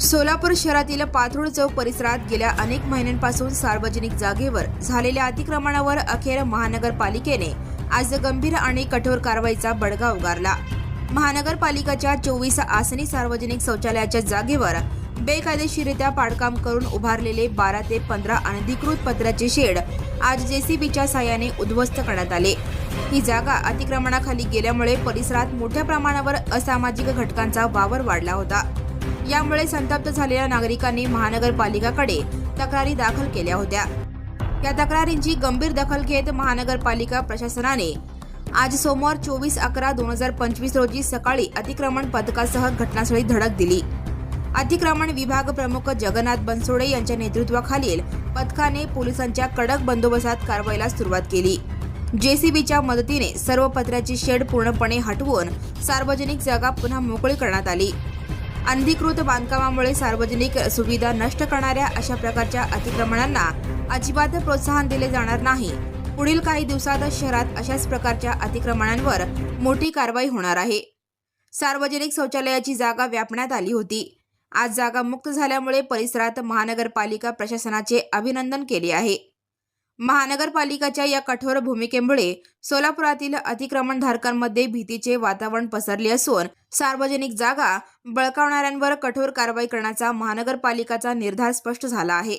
सोलापूर शहरातील पाथरुड चौक परिसरात गेल्या अनेक महिन्यांपासून सार्वजनिक जागेवर झालेल्या अतिक्रमणावर अखेर महानगरपालिकेने आज गंभीर आणि कठोर कारवाईचा बडगा उगारला. महानगरपालिकेच्या चोवीस आसनी सार्वजनिक शौचालयाच्या जागेवर बेकायदेशीरित्या पाडकाम करून उभारलेले बारा ते पंधरा अनधिकृत पत्राचे शेड आज जेसीबीच्या साह्याने उद्ध्वस्त करण्यात आले. ही जागा अतिक्रमणाखाली गेल्यामुळे परिसरात मोठ्या प्रमाणावर असामाजिक घटकांचा वावर वाढला होता. यामुळे संतप्त झालेल्या नागरिकांनी महानगरपालिकाकडे तक्रारी दाखल केल्या होत्या. या तक्रारींची गंभीर दखल घेत महानगरपालिका प्रशासनाने आज सोमवार चोवीस अकरा दोन हजार पंचवीस रोजी सकाळी अतिक्रमण पथकासह घटनास्थळी धडक दिली. अतिक्रमण विभाग प्रमुख जगन्नाथ बनसोडे यांच्या नेतृत्वाखालील पथकाने पोलिसांच्या कडक बंदोबस्तात कारवाईला सुरुवात केली. जेसीबीच्या मदतीने सर्व पत्र्याची शेड पूर्णपणे हटवून सार्वजनिक जागा पुन्हा मोकळी करण्यात आली. अनधिकृत बांधकामामुळे सार्वजनिक सुविधा नष्ट करणाऱ्या अशा प्रकारच्या अतिक्रमणांना अजिबात प्रोत्साहन दिले जाणार नाही. पुढील काही दिवसात शहरात अशाच प्रकारच्या अतिक्रमणांवर मोठी कारवाई होणार आहे. सार्वजनिक शौचालयाची जागा व्यापण्यात आली होती. आज जागा मुक्त झाल्यामुळे परिसरात महानगरपालिका प्रशासनाचे अभिनंदन केले आहे. महानगरपालिकाच्या या कठोर भूमिकेमुळे सोलापुरातील अतिक्रमणधारकांमध्ये भीतीचे वातावरण पसरले असून सार्वजनिक जागा बळकावणाऱ्यांवर कठोर कारवाई करण्याचा महानगरपालिकाचा निर्धार स्पष्ट झाला आहे.